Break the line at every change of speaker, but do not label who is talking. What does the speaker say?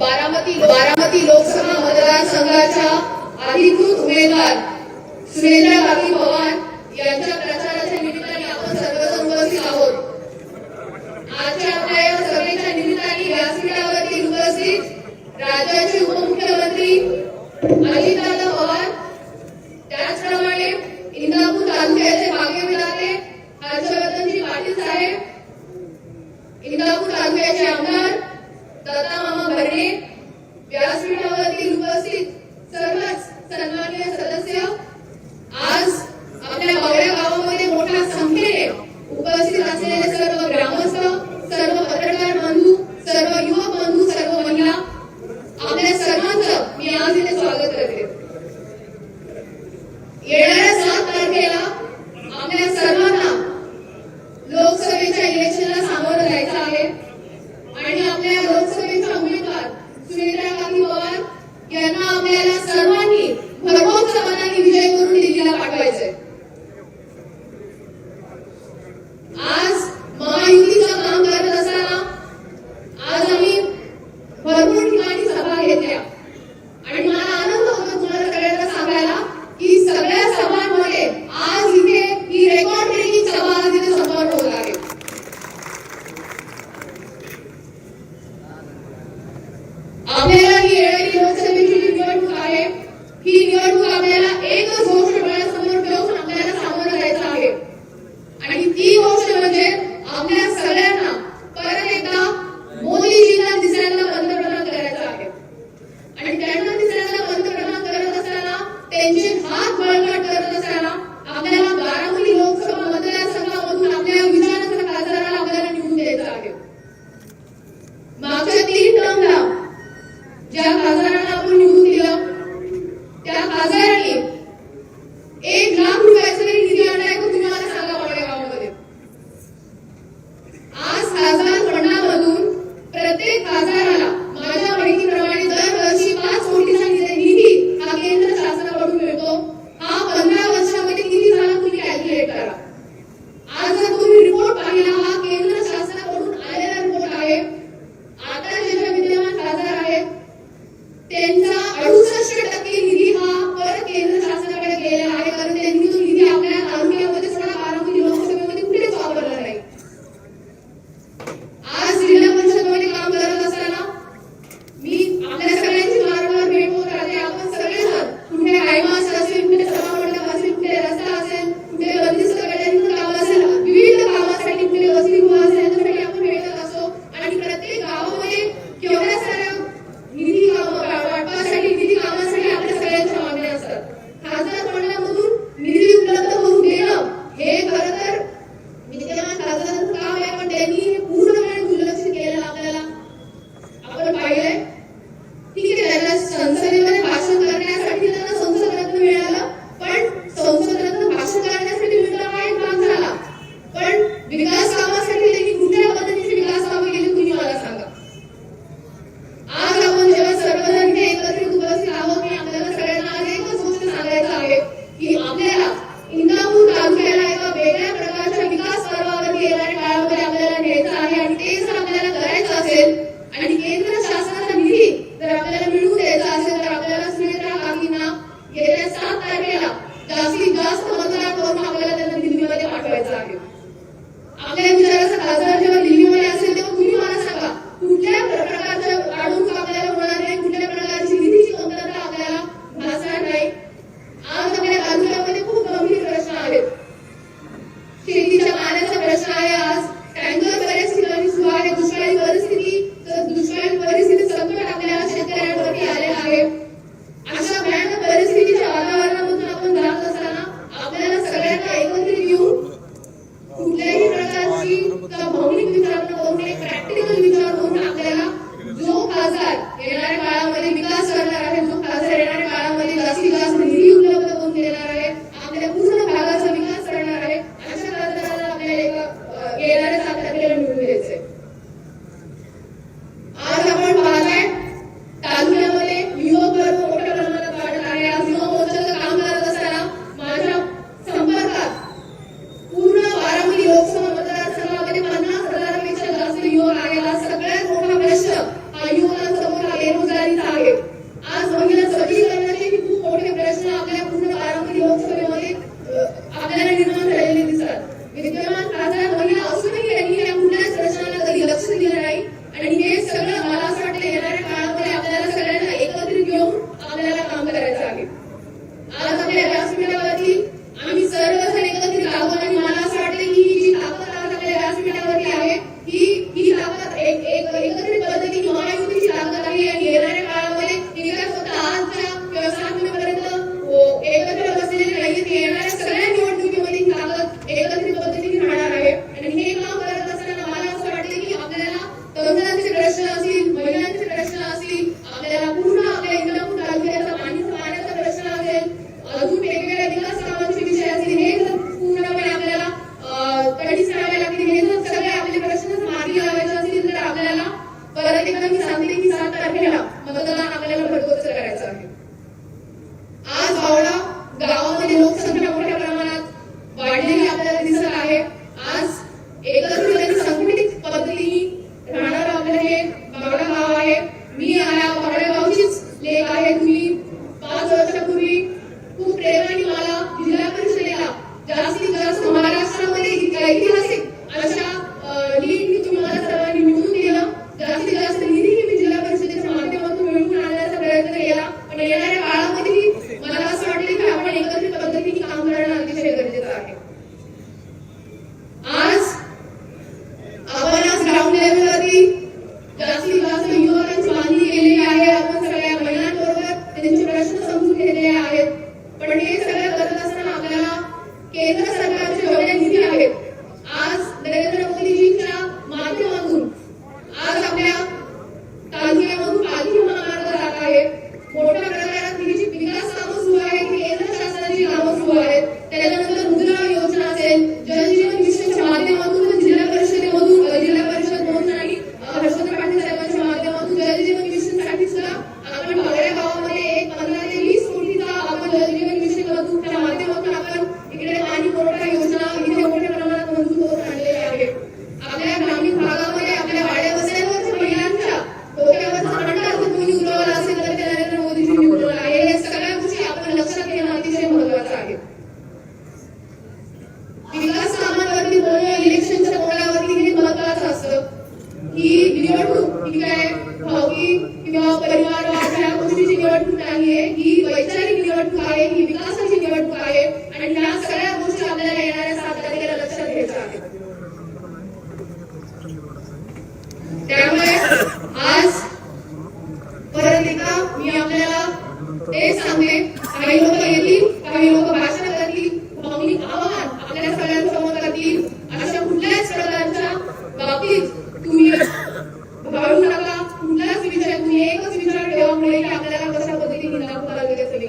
बारामती बारामती लोकसभा मतदारसंघाच्या अधिकृत उमेदवार सुरेंद्र काकी पवार यांच्या प्रचाराच्या निमित्ताने आपण सर्वजण उपस्थित आहोत. आजच्या आपल्या या सभेच्या निमित्ताने व्यासपीठावरती उपस्थित राज्याचे उपमुख्यमंत्री अजित सुमित्रा काकी पवार यांना आपल्याला सर्व I Aquí, tío. जर आपल्याला मिळू द्यायचा असेल तर आपल्याला सुरेंद्र काकींना गेल्या सात तारखेला जास्तीत जास्त मतदान करून आपल्याला त्यांना विद्यमान खासदार महिला असूनही reglas വിലയേറെ